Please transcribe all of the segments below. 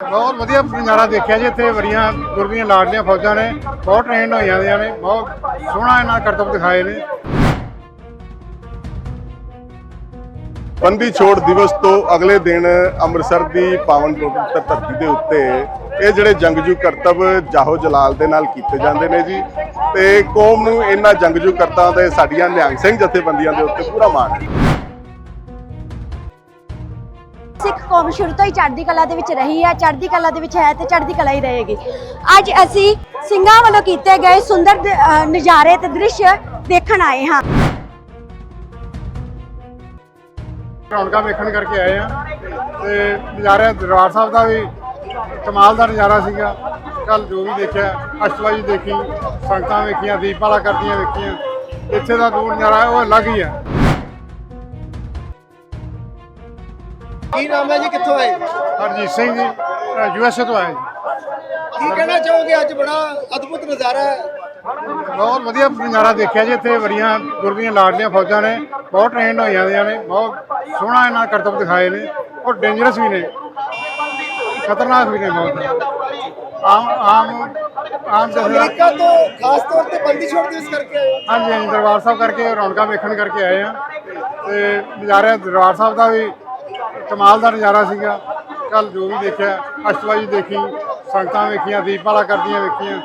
ਬਹੁਤ ਵਧੀਆ ਨਜ਼ਾਰਾ ਦੇਖਿਆ ਜੀ, ਇੱਥੇ ਬੜੀਆਂ ਗੁਰ ਦੀਆਂ ਫੌਜਾਂ ਨੇ, ਬਹੁਤ ਟ੍ਰੇਨ ਹੋਈਆਂ ਦੀਆਂ ਨੇ, ਬਹੁਤ ਸੋਹਣਾ ਇਹਨਾਂ ਕਰਤੱਵ ਦਿਖਾਏ ਨੇ। ਬੰਦੀ ਛੋੜ ਦਿਵਸ ਤੋਂ ਅਗਲੇ ਦਿਨ ਅੰਮ੍ਰਿਤਸਰ ਦੀ ਪਾਵਨ ਪਵਿੱਤਰ ਧਰਤੀ ਦੇ ਉੱਤੇ ਇਹ ਜਿਹੜੇ ਜੰਗਜੂ ਕਰਤੱਵ ਜਾਹੋ ਜਲਾਲ ਦੇ ਨਾਲ ਕੀਤੇ ਜਾਂਦੇ ਨੇ ਜੀ, ਤੇ ਕੌਮ ਨੂੰ ਇਹਨਾਂ ਜੰਗਜੂ ਕਰਤਾਂ ਦੇ ਸਾਡੀਆਂ ਨਿਹੰਗ ਸਿੰਘ ਜਥੇਬੰਦੀਆਂ ਦੇ ਉੱਤੇ ਪੂਰਾ ਮਾਣ ਹੈ। ਸਿੱਖ ਕੌਮ ਸ਼ੁਰੂ ਤੋਂ ਹੀ ਚੜ੍ਹਦੀ ਕਲਾ ਦੇ ਵਿੱਚ ਰਹੀ ਹੈ ਚੜ੍ਹਦੀ ਕਲਾ ਦੇ ਵਿੱਚ ਹੈ ਤੇ ਚੜ੍ਹਦੀ ਕਲਾ ਹੀ ਰਹੇਗੀ। ਅੱਜ ਅਸੀਂ ਸਿੰਘਾਂ ਵੱਲੋਂ ਕੀਤੇ ਗਏ ਸੁੰਦਰ ਨਜ਼ਾਰੇ ਤੇ ਦ੍ਰਿਸ਼ ਦੇਖਣ ਆਏ ਹਾਂ। ਰੌਣਕਾਂ ਵੇਖਣ ਕਰਕੇ ਆਏ ਆ ਤੇ ਨਜ਼ਾਰਾ, ਦਰਬਾਰ ਸਾਹਿਬ ਦਾ ਵੀ ਕਮਾਲ ਦਾ ਨਜ਼ਾਰਾ ਸੀਗਾ। ਕੱਲ ਜੋ ਵੀ ਦੇਖਿਆ ਅਸ਼ਟਵਾਜੀ ਦੇਖੀ, ਸੰਗਤਾਂ ਵੇਖੀਆਂ ਦੀਪਾਲਾ ਕਰਦੀਆਂ ਵੇਖੀਆਂ, ਇੱਥੇ ਦਾ ਦੂਰ ਨਜ਼ਾਰਾ ਉਹ ਅਲੱਗ ਹੀ ਹੈ। ਕੀ ਨਾਮ ਹੈ ਜੀ? ਕਿੱਥੋਂ ਆਏ? ਹਰਜੀਤ ਸਿੰਘ ਜੀ ਯੂਐਸਏ ਤੋਂ ਆਏ ਕੀ ਕਹਿਣਾ ਚਾਹੋਗੇ? ਅੱਜ ਬੜਾ ਅਦਭੁਤ ਨਜ਼ਾਰਾ ਹੈ। ਬਹੁਤ ਵਧੀਆ ਨਜ਼ਾਰਾ ਦੇਖਿਆ ਜੀ ਇੱਥੇ ਬੜੀਆਂ ਗੁਰ ਦੀਆਂ ਲਾਡਲੀਆਂ ਫੌਜਾਂ ਨੇ ਬਹੁਤ ਟ੍ਰੇਨ ਹੋਈਆਂ ਦੀਆਂ ਨੇ ਬਹੁਤ ਸੋਹਣਾ ਇਹਨਾਂ ਕਰਤੱਵ ਦਿਖਾਏ ਨੇ ਔਰ ਡੇਂਜਰਸ ਵੀ ਨੇ। ਖਤਰਨਾਕ ਵੀ ਨੇ ਬਹੁਤ। ਆਮ ਆਮ ਆਮ ਅਮਰੀਕਾ ਤੋਂ ਖਾਸ ਤੌਰ ਤੇ ਬੰਦੀ ਛੋੜ ਦਿਵਸ ਕਰਕੇ ਆਏ ਹੋ। ਹਾਂਜੀ ਹਾਂਜੀ ਦਰਬਾਰ ਸਾਹਿਬ ਕਰਕੇ ਰੌਣਕਾਂ ਵੇਖਣ ਕਰਕੇ ਆਏ ਆ ਤੇ ਨਜ਼ਾਰਾ ਦਰਬਾਰ ਸਾਹਿਬ ਦਾ ਵੀ ਕਮਾਲ ਦਾ ਨਜ਼ਾਰਾ ਸੀਗਾ। ਕੱਲ ਜੋ ਵੀ ਦੇਖਿਆ। ਅਸ਼ਟਵਾਜੀ ਦੇਖੀ ਸੰਗਤਾਂ ਵੇਖੀਆਂ ਦੀਪਮਾਲਾ ਕਰਦੀਆਂ ਵੇਖੀਆਂ।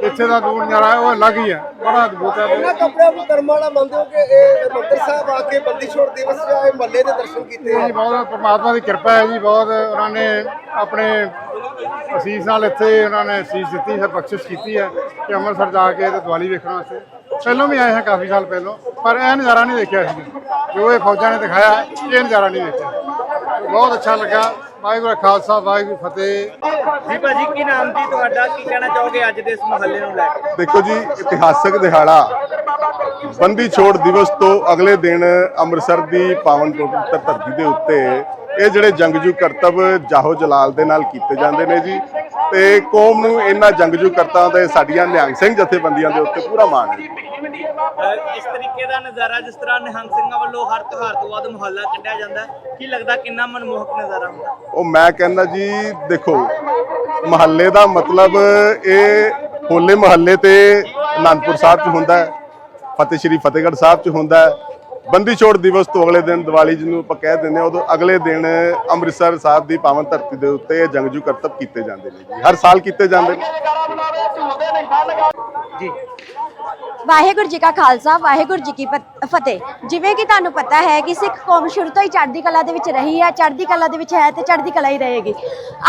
ਇੱਥੇ ਦਾ ਦੂਰ ਨਜ਼ਾਰਾ ਹੈ, ਉਹ ਅਲੱਗ ਹੀ ਹੈ। ਬੜਾ ਅਦਭੁਤ ਹੈ। ਇਹਨਾਂ ਕੱਪੜਿਆਂ ਨੂੰ ਕਰਮ ਵਾਲਾ ਮੰਨਦੇ ਹੋ ਕਿ ਇਹ ਮੰਦਰ ਸਾਹਿਬ ਆ ਕੇ ਬੰਦੀ ਛੋੜ ਦਿਵਸ ਜਾਂ ਇਹ ਮੱਲੇ ਦੇ ਦਰਸ਼ਨ ਕੀਤੇ ਜੀ ਬਹੁਤ ਪਰਮਾਤਮਾ ਦੀ ਕਿਰਪਾ ਹੈ ਜੀ। ਬਹੁਤ ਉਹਨਾਂ ਨੇ ਆਪਣੇ ਅਸੀਸ ਨਾਲ ਇੱਥੇ ਉਹਨਾਂ ਨੇ ਅਸੀਸ ਦਿੱਤੀ ਹੈ ਬਖਸ਼ਿਸ਼ ਕੀਤੀ ਹੈ ਕਿ ਅੰਮ੍ਰਿਤਸਰ ਜਾ ਕੇ ਤੇ ਦੀਵਾਲੀ ਵੇਖਣ ਵਾਸਤੇ। ਪਹਿਲਾਂ ਵੀ ਆਏ ਹਾਂ ਕਾਫੀ ਸਾਲ ਪਹਿਲਾਂ ਪਰ ਇਹ ਨਜ਼ਾਰਾ ਨਹੀਂ ਦੇਖਿਆ ਸੀ। ਜੋ ਇਹ ਫੌਜਾਂ ਨੇ ਦਿਖਾਇਆ ਇਹ ਨਜ਼ਾਰਾ ਨਹੀਂ ਦੇਖਿਆ। ਬਹੁਤ ਅੱਛਾ ਲੱਗਾ। ਵਾਹਿਗੁਰੂ ਜੀ ਕਾ ਖਾਲਸਾ ਵਾਹਿਗੁਰੂ ਫਤਿਹ। ਜੀ ਭਾਜੀ ਕੀ ਨਾਮ ਜੀ ਤੁਹਾਡਾ? ਕੀ ਕਹਿਣਾ ਚਾਹੋਗੇ ਅੱਜ ਦੇ ਇਸ ਮਹੱਲੇ ਨੂੰ ਲੈ ਕੇ? ਦੇਖੋ ਜੀ ਇਤਿਹਾਸਕ ਦਿਹਾੜਾ। ਬੰਦੀ ਛੋੜ ਦਿਵਸ ਤੋਂ ਅਗਲੇ ਦਿਨ ਅੰਮ੍ਰਿਤਸਰ ਦੀ ਪਾਵਨ ਪਵਿੱਤਰ ਧਰਤੀ ਦੇ ਉੱਤੇ ਇਹ ਜਿਹੜੇ ਜੰਗਜੂ ਕਰਤੱਵ ਜਾਹੋ ਜਲਾਲ ਦੇ ਨਾਲ ਕੀਤੇ ਜਾਂਦੇ ਨੇ ਜੀ। ਤੇ ਕੌਮ ਨੂੰ ਇਹਨਾਂ ਜੰਗਜੂ ਕਰਤਾਂ ਦੇ ਸਾਡੀਆਂ ਨਿਹੰਗ ਸਿੰਘ ਜਥੇਬੰਦੀਆਂ ਦੇ ਉੱਤੇ ਪੂਰਾ ਮਾਣ ਹੈ। ਇਸ ਤਰੀਕੇ ਦਾ ਨਜ਼ਾਰਾ ਜਿਸ ਤਰ੍ਹਾਂ ਨਿਹੰਗ ਸਿੰਘਾਂ ਵੱਲੋਂ ਹਰ ਤਿਉਹਾਰ ਤੋਂ ਬਾਅਦ ਮੁਹੱਲਾ ਕੱਢਿਆ ਜਾਂਦਾ ਕੀ ਲੱਗਦਾ ਕਿੰਨਾ ਮਨਮੋਹਕ ਨਜ਼ਾਰਾ ਹੁੰਦਾ? ਉਹ ਮੈਂ ਕਹਿੰਦਾ ਜੀ ਦੇਖੋ ਮਹੱਲੇ ਦਾ ਮਤਲਬ ਇਹ ਹੋਲੇ ਮਹੱਲੇ ਤੇ ਅਨੰਦਪੁਰ ਸਾਹਿਬ 'ਚ ਹੁੰਦਾ ਹੈ ਫਤਿਹ ਸ਼੍ਰੀ ਫਤਿਹਗੜ੍ਹ ਸਾਹਿਬ 'ਚ ਹੁੰਦਾ ਹੈ। ਬੰਦੀ ਛੋੜ ਦਿਵਸ ਤੋਂ ਅਗਲੇ ਦਿਨ ਦੀਵਾਲੀ ਜਿਹਨੂੰ ਆਪਾਂ ਕਹਿ ਦਿੰਦੇ ਹਾਂ ਉਦੋਂ ਅਗਲੇ ਦਿਨ ਅੰਮ੍ਰਿਤਸਰ ਸਾਹਿਬ ਦੀ ਪਾਵਨ ਧਰਤੀ ਦੇ ਉੱਤੇ ਜੰਗਜੂ ਕਰਤੱਵ ਕੀਤੇ ਜਾਂਦੇ ਨੇ ਜੀ। ਹਰ ਸਾਲ ਕੀਤੇ ਜਾਂਦੇ ਨੇ। ਵਾਹਿਗੁਰੂ ਜੀ ਕਾ ਖਾਲਸਾ ਵਾਹਿਗੁਰੂ ਜੀ ਕੀ ਫਤ- ਫਤਿਹ। ਜਿਵੇਂ ਕਿ ਤੁਹਾਨੂੰ ਪਤਾ ਹੈ ਕਿ ਸਿੱਖ ਕੌਮ ਸ਼ੁਰੂ ਤੋਂ ਹੀ ਚੜ੍ਹਦੀ ਕਲਾ ਦੇ ਵਿੱਚ ਰਹੀ ਹੈ ਚੜ੍ਹਦੀ ਕਲਾ ਦੇ ਵਿੱਚ ਹੈ ਤੇ ਚੜ੍ਹਦੀ ਕਲਾ ਹੀ ਰਹੇਗੀ।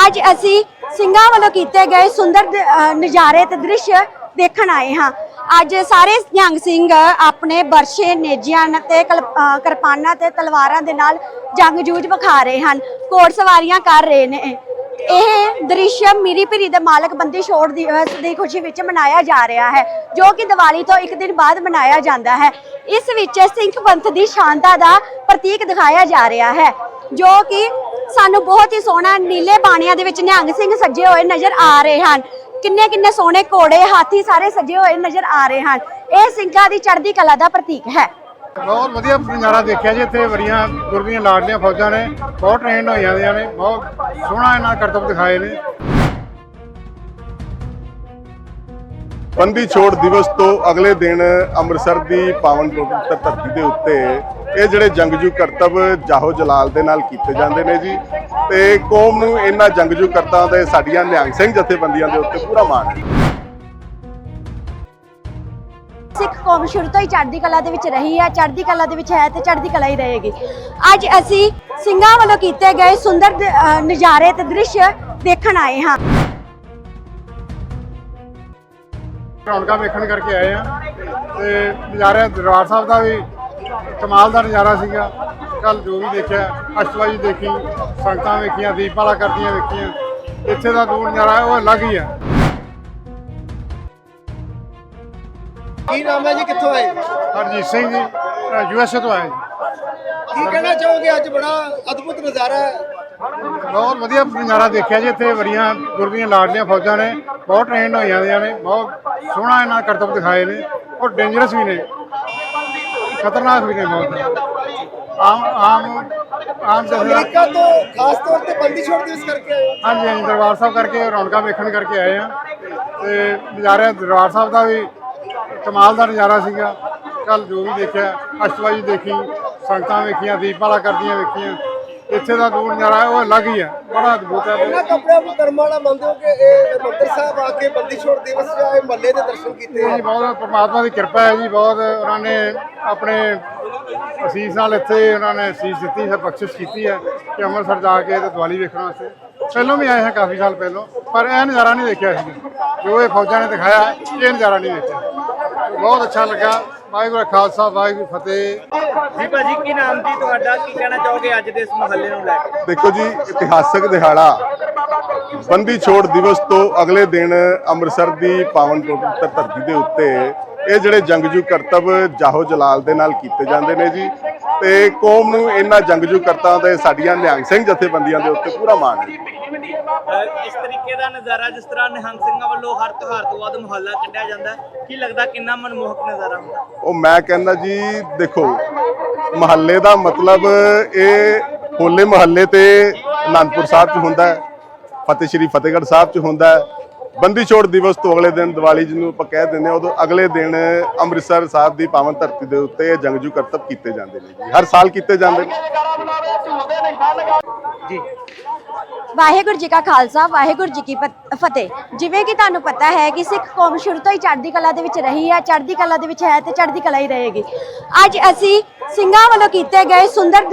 ਅੱਜ ਅਸੀਂ ਸਿੰਘਾਂ ਵੱਲੋਂ ਕੀਤੇ ਗਏ ਸੁੰਦਰ ਨਜ਼ਾਰੇ ਤੇ ਦ੍ਰਿਸ਼ ਦੇਖਣ ਆਏ ਹਾਂ। ਅੱਜ ਸਾਰੇ ਨਿਹੰਗ ਸਿੰਘ ਆਪਣੇ ਬਰਸ਼ੇ ਨੇਜਿਆਂ ਤੇ ਕਿਰਪਾਨਾਂ ਤੇ ਤਲਵਾਰਾਂ ਦੇ ਨਾਲ ਜੰਗ ਜੂਝ ਵਿਖਾ ਰਹੇ ਹਨ। ਘੋੜ ਸਵਾਰੀਆਂ ਕਰ ਰਹੇ ਨੇ। ਇਹ ਦ੍ਰਿਸ਼ ਮੀਰੀ ਭੀਰੀ ਦੇ ਮਾਲਕ ਬੰਦੀ ਛੋੜ ਦਿਵਸ ਦੀ ਖੁਸ਼ੀ ਵਿੱਚ ਮਨਾਇਆ ਜਾ ਰਿਹਾ ਹੈ, ਜੋ ਕਿ ਦੀਵਾਲੀ ਤੋਂ ਇੱਕ ਦਿਨ ਬਾਅਦ ਮਨਾਇਆ ਜਾਂਦਾ ਹੈ। ਇਸ ਵਿੱਚ ਸਿੱਖ ਪੰਥ ਦੀ ਸ਼ਾਨਤਾ ਦਾ ਪ੍ਰਤੀਕ ਦਿਖਾਇਆ ਜਾ ਰਿਹਾ ਹੈ, ਜੋ ਕਿ ਸਾਨੂੰ ਬਹੁਤ ਹੀ ਸੋਹਣਾ ਨੀਲੇ ਬਾਣੀਆਂ ਦੇ ਵਿੱਚ ਨਿਹੰਗ ਸਿੰਘ ਸੱਜੇ ਹੋਏ ਨਜ਼ਰ ਆ ਰਹੇ ਹਨ। ਕਿੰਨੇ ਕਿੰਨੇ ਸੋਹਣੇ ਘੋੜੇ, ਹਾਥੀ ਸਾਰੇ ਸੱਜੇ ਹੋਏ ਨਜ਼ਰ ਆ ਰਹੇ ਹਨ। ਇਹ ਸਿੰਘਾਂ ਦੀ ਚੜ੍ਹਦੀ ਕਲਾ ਦਾ ਪ੍ਰਤੀਕ ਹੈ। ਬਹੁਤ ਵਧੀਆ ਨਜ਼ਾਰਾ ਦੇਖਿਆ ਜੀ ਇੱਥੇ ਬੜੀਆਂ ਗੁਰ ਦੀਆਂ ਫੌਜਾਂ ਨੇ, ਬਹੁਤ ਟ੍ਰੇਨ ਹੋਈਆਂ ਦੀਆਂ ਨੇ, ਬਹੁਤ ਸੋਹਣਾ ਇਹਨਾਂ ਕਰਤਬ ਦਿਖਾਏ ਨੇ। ਬੰਦੀ ਛੋੜ ਦਿਵਸ ਤੋਂ ਅਗਲੇ ਦਿਨ ਅੰਮ੍ਰਿਤਸਰ ਦੀ ਪਾਵਨ ਪਵਿੱਤਰ ਧਰਤੀ ਦੇ ਉੱਤੇ ਇਹ ਜਿਹੜੇ ਜੰਗਜੂ ਕਰਤੱਵ ਜਾਹੋ ਜਲਾਲ ਦੇ ਨਾਲ ਕੀਤੇ ਜਾਂਦੇ ਨੇ ਜੀ, ਤੇ ਕੌਮ ਨੂੰ ਇਹਨਾਂ ਜੰਗਜੂ ਕਰਤਾਂ ਦੇ ਸਾਡੀਆਂ ਨਿਹੰਗ ਸਿੰਘ ਜਥੇਬੰਦੀਆਂ ਦੇ ਉੱਤੇ ਪੂਰਾ ਮਾਣ ਹੈ। ਸਿੱਖ ਕੌਮ ਸ਼ੁਰੂ ਤੋਂ ਹੀ ਚੜ੍ਹਦੀ ਕਲਾ ਦੇ ਵਿੱਚ ਰਹੀ ਹੈ ਚੜ੍ਹਦੀ ਕਲਾ ਦੇ ਵਿੱਚ ਹੈ ਤੇ ਚੜ੍ਹਦੀ ਕਲਾ ਹੀ ਰਹੇਗੀ। ਅੱਜ ਅਸੀਂ ਸਿੰਘਾਂ ਵੱਲੋਂ ਕੀਤੇ ਗਏ ਸੁੰਦਰ ਨਜ਼ਾਰੇ ਤੇ ਦ੍ਰਿਸ਼ ਦੇਖਣ ਆਏ ਹਾਂ। ਰੌਣਕਾਂ ਵੇਖਣ ਕਰਕੇ ਆਏ ਆ ਤੇ ਨਜ਼ਾਰਾ, ਦਰਬਾਰ ਸਾਹਿਬ ਦਾ ਵੀ ਕਮਾਲ ਦਾ ਨਜ਼ਾਰਾ ਸੀਗਾ। ਕੱਲ ਜੋ ਵੀ ਦੇਖਿਆ, ਅਸ਼ਟਵਾਜੀ ਦੇਖੀ, ਸੰਗਤਾਂ ਵੇਖੀਆਂ, ਦੀਪਮਾਲਾ ਕਰਦੀਆਂ ਵੇਖੀਆਂ, ਇੱਥੇ ਦਾ ਦੂਰ ਨਜ਼ਾਰਾ ਉਹ ਅਲੱਗ ਹੀ ਹੈ ਕੀ ਨਾਮ ਹੈ ਜੀ? ਕਿੱਥੋਂ ਆਏ? ਹਰਜੀਤ ਸਿੰਘ ਜੀ ਯੂਐਸਏ ਤੋਂ ਆਏ ਕੀ ਕਹਿਣਾ ਚਾਹੋਗੇ? ਅੱਜ ਬੜਾ ਅਦਭੁਤ ਨਜ਼ਾਰਾ ਹੈ। ਬਹੁਤ ਵਧੀਆ ਨਜ਼ਾਰਾ ਦੇਖਿਆ ਜੀ ਇੱਥੇ ਬੜੀਆਂ ਗੁਰ ਦੀਆਂ ਲਾਡਲੀਆਂ ਫੌਜਾਂ ਨੇ ਬਹੁਤ ਟ੍ਰੇਨ ਹੋਈਆਂ ਦੀਆਂ ਨੇ ਬਹੁਤ ਸੋਹਣਾ ਇਹਨਾਂ ਕਰਤੱਵ ਦਿਖਾਏ ਨੇ ਔਰ ਡੇਂਜਰਸ ਵੀ ਨੇ। ਖਤਰਨਾਕ ਵੀ ਨੇ ਬਹੁਤ। ਆਮ ਆਮ ਆਮ ਅਮਰੀਕਾ ਤੋਂ ਖਾਸ ਤੌਰ ਤੇ ਬੰਦੀ ਛੋੜ ਦਿਵਸ ਕਰਕੇ ਆਏ ਹਾਂਜੀ ਹਾਂਜੀ ਦਰਬਾਰ ਸਾਹਿਬ ਕਰਕੇ ਰੌਣਕਾਂ ਵੇਖਣ ਕਰਕੇ ਆਏ ਆ ਤੇ ਨਜ਼ਾਰਾ ਦਰਬਾਰ ਸਾਹਿਬ ਦਾ ਵੀ ਕਮਾਲ ਦਾ ਨਜ਼ਾਰਾ ਸੀਗਾ। ਕੱਲ ਜੋ ਵੀ ਦੇਖਿਆ ਅਸ਼ਟਵਾਜੀ ਦੇਖੀ ਸੰਗਤਾਂ ਵੇਖੀਆਂ ਦੀਪਮਾਲਾ ਕਰਦੀਆਂ ਵੇਖੀਆਂ। ਇੱਥੇ ਦਾ ਜੋ ਨਜ਼ਾਰਾ ਹੈ ਉਹ ਅਲੱਗ ਹੀ ਹੈ। ਬੜਾ ਅਦਭੁਤ ਹੈ। ਇਹਨਾਂ ਕੱਪੜਿਆਂ ਨੂੰ ਕਰਮ ਵਾਲਾ ਮੰਨਦੇ ਹੋ ਕਿ ਇਹ ਮੰਦਰ ਸਾਹਿਬ ਆ ਕੇ ਬੰਦੀ ਛੋੜ ਦਿਵਸ ਜਾਂ ਇਹ ਮੱਲੇ ਦੇ ਦਰਸ਼ਨ ਕੀਤੇ ਜੀ ਬਹੁਤ ਪਰਮਾਤਮਾ ਦੀ ਕਿਰਪਾ ਹੈ ਜੀ। ਬਹੁਤ ਉਹਨਾਂ ਨੇ ਆਪਣੇ ਅਸੀਸ ਨਾਲ ਇੱਥੇ ਉਹਨਾਂ ਨੇ ਅਸੀਸ ਦਿੱਤੀ ਹੈ ਬਖਸ਼ਿਸ਼ ਕੀਤੀ ਹੈ ਕਿ ਅੰਮ੍ਰਿਤਸਰ ਜਾ ਕੇ ਤੇ ਦੀਵਾਲੀ ਵੇਖਣ ਵਾਸਤੇ। ਪਹਿਲਾਂ ਵੀ ਆਏ ਹਾਂ ਕਾਫੀ ਸਾਲ ਪਹਿਲਾਂ ਪਰ ਇਹ ਨਜ਼ਾਰਾ ਨਹੀਂ ਦੇਖਿਆ ਸੀ ਜੋ ਇਹ ਫੌਜਾਂ ਨੇ ਦਿਖਾਇਆ ਇਹ ਨਜ਼ਾਰਾ ਨਹੀਂ ਦੇਖਿਆ। ਬਹੁਤ ਅੱਛਾ ਲੱਗਾ। ਵਾਹਿਗੁਰੂ ਖਾਲਸਾ ਵਾਹਿਗੁਰੂ ਫਤਿਹ। ਜੀ ਭਾਜੀ ਕੀ ਨਾਮ ਜੀ ਤੁਹਾਡਾ? ਕੀ ਕਹਿਣਾ ਚਾਹੋਗੇ ਅੱਜ ਦੇ ਇਸ ਮਹੱਲੇ ਨੂੰ ਲੈ ਕੇ? ਦੇਖੋ ਜੀ ਇਤਿਹਾਸਕ ਦਿਹਾੜਾ ਬੰਦੀ ਛੋੜ ਦਿਵਸ ਤੋਂ ਅਗਲੇ ਦਿਨ ਅੰਮ੍ਰਿਤਸਰ ਦੀ ਪਾਵਨ ਪਵਿੱਤਰ ਧਰਤੀ ਦੇ ਉੱਤੇ ਇਹ ਜਿਹੜੇ ਜੰਗਜੂ ਕਰਤੱਵ ਜਾਹੋ ਜਲਾਲ ਦੇ ਨਾਲ ਕੀਤੇ ਜਾਂਦੇ ਨੇ ਜੀ ਤੇ ਕੌਮ ਨੂੰ ਇਹਨਾਂ ਜੰਗਜੂ ਕਰਤਾਂ ਦੇ ਸਾਡੀਆਂ ਨਿਹੰਗ ਸਿੰਘ ਜਥੇਬੰਦੀਆਂ ਦੇ ਉੱਤੇ ਪੂਰਾ ਮਾਣ ਹੈ। ਇਸ ਤਰੀਕੇ ਦਾ ਨਜ਼ਾਰਾ ਜਿਸ ਤਰ੍ਹਾਂ ਨਿਹੰਗ ਸਿੰਘਾਂ ਵੱਲੋਂ ਹਰ ਤਿਉਹਾਰ ਤੋਂ ਬਾਅਦ ਮੁਹੱਲਾ ਕੱਢਿਆ ਜਾਂਦਾ ਕੀ ਲੱਗਦਾ ਕਿੰਨਾ ਮਨਮੋਹਕ ਨਜ਼ਾਰਾ ਹੁੰਦਾ? ਉਹ ਮੈਂ ਕਹਿੰਦਾ ਜੀ, ਦੇਖੋ, ਮਹੱਲੇ ਦਾ ਮਤਲਬ ਇਹ ਹੋਲੇ ਮਹੱਲੇ ਤੇ ਅਨੰਦਪੁਰ ਸਾਹਿਬ 'ਚ ਹੁੰਦਾ ਹੈ, ਫਤਿਹ ਸ਼੍ਰੀ ਫਤਿਹਗੜ੍ਹ ਸਾਹਿਬ 'ਚ ਹੁੰਦਾ ਹੈ। ਬੰਦੀ ਛੋੜ ਦਿਵਸ ਤੋਂ ਅਗਲੇ ਦਿਨ ਦੀਵਾਲੀ ਜਿਹਨੂੰ ਆਪਾਂ ਕਹਿ ਦਿੰਦੇ ਹਾਂ ਉਦੋਂ ਅਗਲੇ ਦਿਨ ਅੰਮ੍ਰਿਤਸਰ ਸਾਹਿਬ ਦੀ ਪਾਵਨ ਧਰਤੀ ਦੇ ਉੱਤੇ ਇਹ ਜੰਗਜੂ ਕਰਤੱਵ ਕੀਤੇ ਜਾਂਦੇ ਨੇ ਜੀ। ਹਰ ਸਾਲ ਕੀਤੇ ਜਾਂਦੇ ਨੇ। ਵਾਹਿਗੁਰੂ ਜੀ ਕਾ ਖਾਲਸਾ ਵਾਹਿਗੁਰੂ ਜੀ ਕੀ ਫਤ- ਫਤਿਹ। ਜਿਵੇਂ ਕਿ ਤੁਹਾਨੂੰ ਪਤਾ ਹੈ ਕਿ ਸਿੱਖ ਕੌਮ ਸ਼ੁਰੂ ਤੋਂ ਹੀ ਚੜ੍ਹਦੀ ਕਲਾ ਦੇ ਵਿੱਚ ਰਹੀ ਹੈ ਚੜ੍ਹਦੀ ਕਲਾ ਦੇ ਵਿੱਚ ਹੈ ਤੇ ਚੜ੍ਹਦੀ ਕਲਾ ਹੀ ਰਹੇਗੀ। ਅੱਜ ਅਸੀਂ ਸਿੰਘਾਂ ਵੱਲੋਂ ਕੀਤੇ ਗਏ ਸੁੰਦਰ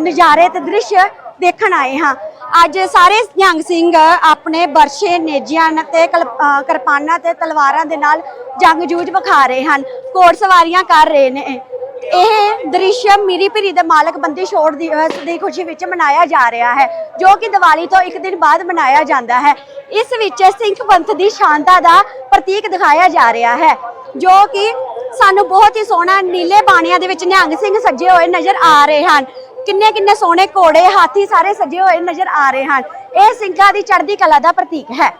ਨਜ਼ਾਰੇ ਤੇ ਦ੍ਰਿਸ਼ ਦੇਖਣ ਆਏ ਹਾਂ। ਅੱਜ ਸਾਰੇ ਨਿਹੰਗ ਸਿੰਘ ਆਪਣੇ ਬਰਸ਼ੇ ਨੇਜਿਆਂ ਤੇ ਕਲ- ਕਿਰਪਾਨਾਂ ਤੇ ਤਲਵਾਰਾਂ ਦੇ ਨਾਲ ਜੰਗ ਜੂਝ ਵਿਖਾ ਰਹੇ ਹਨ, ਘੋੜ ਸਵਾਰੀਆਂ ਕਰ ਰਹੇ ਨੇ। ਇਹ ਦ੍ਰਿਸ਼ ਮੀਰੀ ਪੀਰੀ ਦੇ ਮਾਲਕ ਬੰਦੀ ਛੋੜ ਦਿਵਸ ਦੀ ਖੁਸ਼ੀ ਵਿੱਚ ਮਨਾਇਆ ਜਾ ਰਿਹਾ ਹੈ, ਜੋ ਕਿ ਦੀਵਾਲੀ ਤੋਂ ਇੱਕ ਦਿਨ ਬਾਅਦ ਮਨਾਇਆ ਜਾਂਦਾ ਹੈ। ਇਸ ਵਿੱਚ ਸਿੰਘ ਪੰਥ ਦੀ ਸ਼ਾਨਤਾ ਦਾ ਪ੍ਰਤੀਕ ਦਿਖਾਇਆ ਜਾ ਰਿਹਾ ਹੈ, ਜੋ ਕਿ ਸਾਨੂੰ ਬਹੁਤ ਹੀ ਸੋਹਣਾ, ਨੀਲੇ ਬਾਣੀਆਂ ਦੇ ਵਿੱਚ ਨਿਹੰਗ ਸਿੰਘ ਸੱਜੇ ਹੋਏ ਨਜ਼ਰ ਆ ਰਹੇ ਹਨ। ਕਿੰਨੇ ਕਿੰਨੇ ਸੋਹਣੇ ਘੋੜੇ, ਹਾਥੀ ਸਾਰੇ ਸਜੇ ਹੋਏ ਨਜ਼ਰ ਆ ਰਹੇ ਹਨ। ਇਹ ਸਿੰਘਾਂ ਦੀ ਚੜ੍ਹਦੀ ਕਲਾ ਦਾ ਪ੍ਰਤੀਕ ਹੈ।